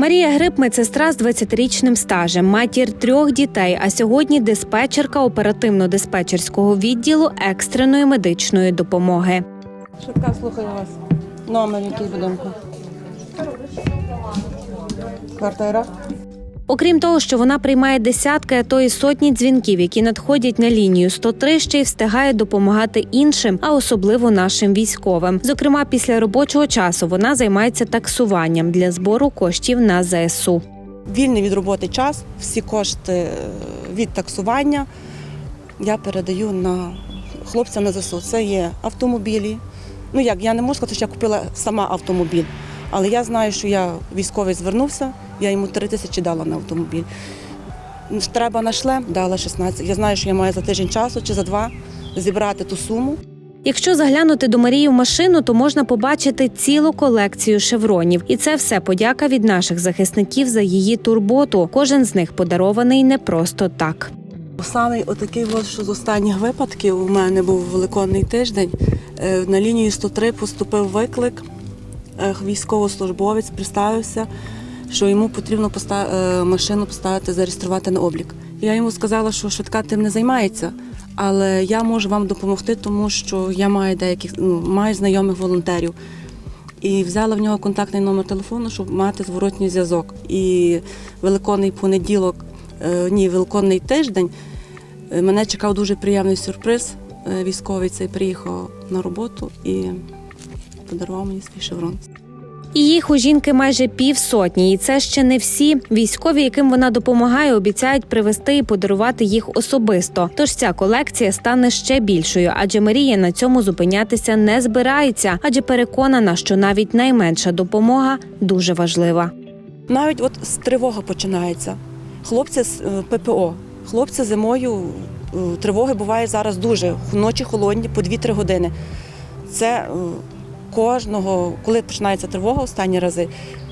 Марія Гриб медсестра з 20-річним стажем, матір трьох дітей. А сьогодні диспетчерка оперативно-диспетчерського відділу екстреної медичної допомоги. Швидка слухаю вас. Номер який будинку? Квартира? Окрім того, що вона приймає десятки, а то й сотні дзвінків, які надходять на лінію 103, ще й встигає допомагати іншим, а особливо нашим військовим. Зокрема, після робочого часу вона займається таксуванням для збору коштів на ЗСУ. Вільний від роботи час, всі кошти е, від таксування я передаю на хлопця на ЗСУ. Це є автомобілі. Ну як, я не можу сказати, що я купила сама автомобіль, але я знаю, що я військовий звернувся, я йому 3 тисячі дала на автомобіль. Треба на шлем, дала 16. Я знаю, що я маю за тиждень часу чи за два зібрати ту суму. Якщо заглянути до Марії в машину, то можна побачити цілу колекцію шевронів, і це все подяка від наших захисників за її турботу. Кожен з них подарований не просто так. Саме отакий, от, що з останніх випадків у мене був великодний тиждень. Е, На лінію 103 поступив виклик. Е, Військовослужбовець представився, що йому потрібно поста- е, машину поставити, зареєструвати на облік. Я йому сказала, що швидка тим не займається, але я можу вам допомогти, тому що я маю деяких ну, маю знайомих волонтерів. І взяла в нього контактний номер телефону, щоб мати зворотній зв'язок. І великодний понеділок, е, ні, великодний тиждень е, мене чекав дуже приємний сюрприз. Військовий цей приїхав на роботу і подарував мені свій шеврон. І їх у жінки майже півсотні, і це ще не всі. Військові, яким вона допомагає, обіцяють привезти і подарувати їх особисто. Тож ця колекція стане ще більшою, адже Марія на цьому зупинятися не збирається, адже переконана, що навіть найменша допомога дуже важлива. Навіть от з тривога починається. Хлопці з е, ППО. Хлопці зимою е, тривоги буває зараз дуже. Ночі холодні по 2-3 години. Це е, кожного, коли починається тривога останні рази,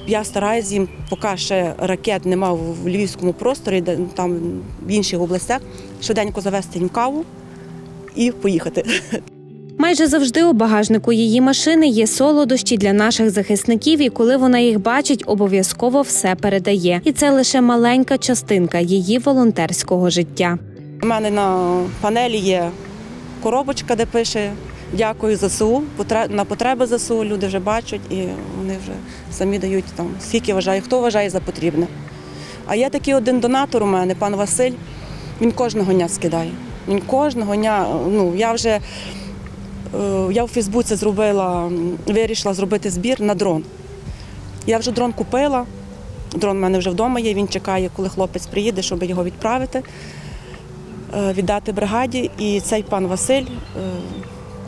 я стараюсь їм, поки ще ракет нема в львівському просторі, де там в інших областях, швиденько завести їм каву і поїхати. Майже завжди у багажнику її машини є солодощі для наших захисників, і коли вона їх бачить, обов'язково все передає. І це лише маленька частинка її волонтерського життя. У мене на панелі є коробочка, де пише Дякую ЗСУ. На потреби ЗСУ люди вже бачать і вони вже самі дають там, скільки вважає, хто вважає за потрібне. А є такий один донатор у мене, пан Василь, він кожного дня скидає. Він кожного дня, ну я вже е, я в Фейсбуці зробила, вирішила зробити збір на дрон. Я вже дрон купила. Дрон в мене вже вдома є, він чекає, коли хлопець приїде, щоб його відправити, е, віддати бригаді. І цей пан Василь, е,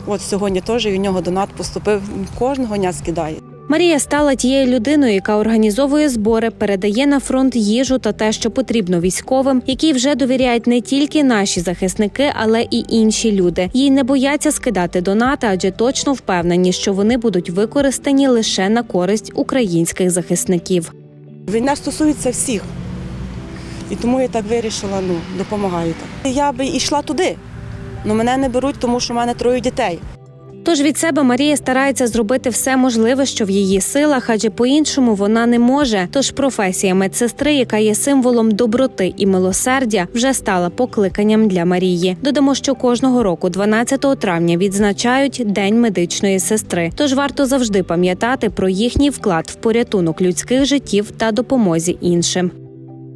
от сьогодні теж і у нього донат поступив, кожного дня скидає. Марія стала тією людиною, яка організовує збори, передає на фронт їжу та те, що потрібно військовим, які вже довіряють не тільки наші захисники, але і інші люди. Їй не бояться скидати донати, адже точно впевнені, що вони будуть використані лише на користь українських захисників. Війна стосується всіх. І тому я так вирішила, ну, допомагаю так. Я би йшла туди, але мене не беруть, тому що в мене троє дітей. Тож від себе Марія старається зробити все можливе, що в її силах, адже по-іншому вона не може. Тож професія медсестри, яка є символом доброти і милосердя, вже стала покликанням для Марії. Додамо, що кожного року, 12 травня, відзначають День медичної сестри. Тож варто завжди пам'ятати про їхній вклад в порятунок людських життів та допомозі іншим.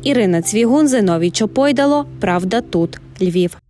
Ірина Цвігун, Зиновій Чопойдало. Правда тут Львів.